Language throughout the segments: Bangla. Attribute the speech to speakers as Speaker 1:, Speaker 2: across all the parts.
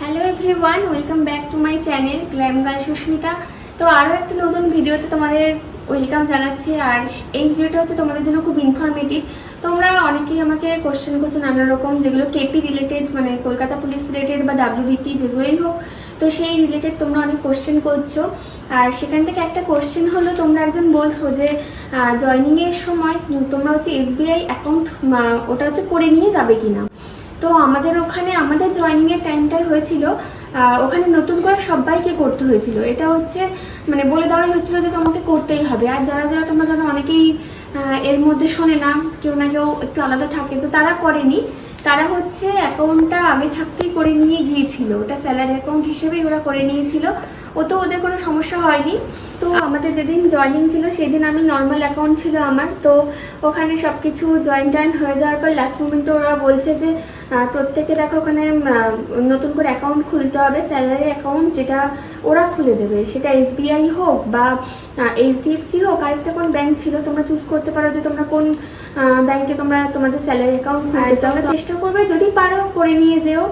Speaker 1: Hello everyone welcome back to my channel glam girl Susmita তো আরও একটা নতুন ভিডিওতে তোমাদের ওয়েলকাম জানাচ্ছি, আর এই ভিডিওটা হচ্ছে তোমাদের জন্য খুব ইনফরমেটিভ তোমরা অনেকেই আমাকে কোশ্চেন করছ নানা রকম, যেগুলো কেপি রিলেটেড মানে কলকাতা পুলিশ রিলেটেড বা ডাব্লিউবিপি যেগুলোই হোক। তো সেই রিলেটেড তোমরা অনেক কোশ্চেন করছ। আর সেখান থেকে একটা কোশ্চেন হলো, তোমরা একজন বলছো যে জয়নিংয়ের সময় তোমরা হচ্ছে এসবিআই অ্যাকাউন্ট ওটা হচ্ছে করে নিয়ে যাবে কিনা। তো আমাদের ওখানে, আমাদের জয়েনিংয়ের টাইমটাই হয়েছিল ওখানে নতুন করে সবাইকে করতে হয়েছিল। এটা হচ্ছে মানে বলে দেওয়াই হচ্ছিল যে তোমাকে করতেই হবে। আর যারা যারা তোমরা জানো, অনেকেই এর মধ্যে শোনে না, কেউ না কেউ একটু আলাদা থাকে, তো তারা করেনি। তারা হচ্ছে অ্যাকাউন্টটা আগে থাকতেই করে নিয়ে গিয়েছিল। ওটা স্যালারি অ্যাকাউন্ট হিসেবেই ওরা করে নিয়েছিল। ও তো ওদের কোনো সমস্যা হয়নি। তো আমাদের যেদিন জয়েনিং ছিল সেদিন আমি নর্মাল অ্যাকাউন্ট ছিল আমার। তো ওখানে সব কিছু জয়েন টয়েন হয়ে যাওয়ার পর লাস্ট মোমেন্টে ওরা বলছে যে আহ, প্রত্যেকে দেখো ওখানে নতুন করে অ্যাকাউন্ট খুলতে হবে স্যালারি অ্যাকাউন্ট যেটা ওরা খুলে দেবে। সেটা এসবিআই হোক বা এইচডিএফসি হোক আরেকটা কোন ব্যাংক ছিল তোমরা চুজ করতে পারো যে তোমরা কোন ব্যাংকে তোমরা তোমাদের স্যালারি অ্যাকাউন্ট খুলতে চাও। চেষ্টা করবে যদি পারো করে নিয়ে যেও।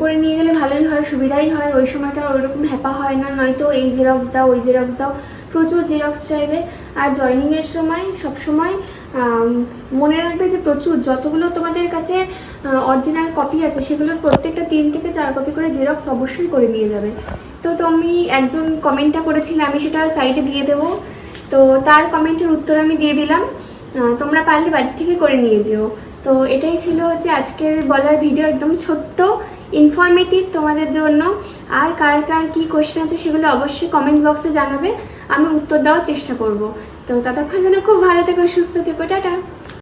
Speaker 1: করে নিয়ে গেলে ভালোই হয় সুবিধাই হয়, ওই সময়টা ওইরকম হ্যাপা হয় না, নয়তো এই জেরক্স দাও, ওই জেরক্স দাও, প্রচুর জেরক্স চাইবে। আর জয়নিংয়ের সময় সব সময় মনে রাখবে যে প্রচুর, যতগুলো তোমাদের কাছে অরিজিনাল কপি আছে, সেগুলোর প্রত্যেকটা তিন থেকে চার কপি করে জেরক্স অবশ্যই করে নিয়ে যাবে। তো তুমি একজন কমেন্টটা করেছিলে, আমি সেটা সাইডে দিয়ে দেবো। তো তার কমেন্টের উত্তর আমি দিয়ে দিলাম। তোমরা পারলে বাড়ি থেকে করে নিয়ে যেও। তো এটাই ছিল হচ্ছে আজকের বলার ভিডিও একদম ছোট্ট। ইনফরমেটিভ তোমাদের জন্য। আর কার কার কী কোশ্চেন আছে সেগুলো অবশ্যই কমেন্ট বক্সে জানাবে। আমি উত্তর দেওয়ার চেষ্টা করব। তো ততক্ষণ যেন খুব ভালো থেকো, সুস্থ থেকো, টাটা।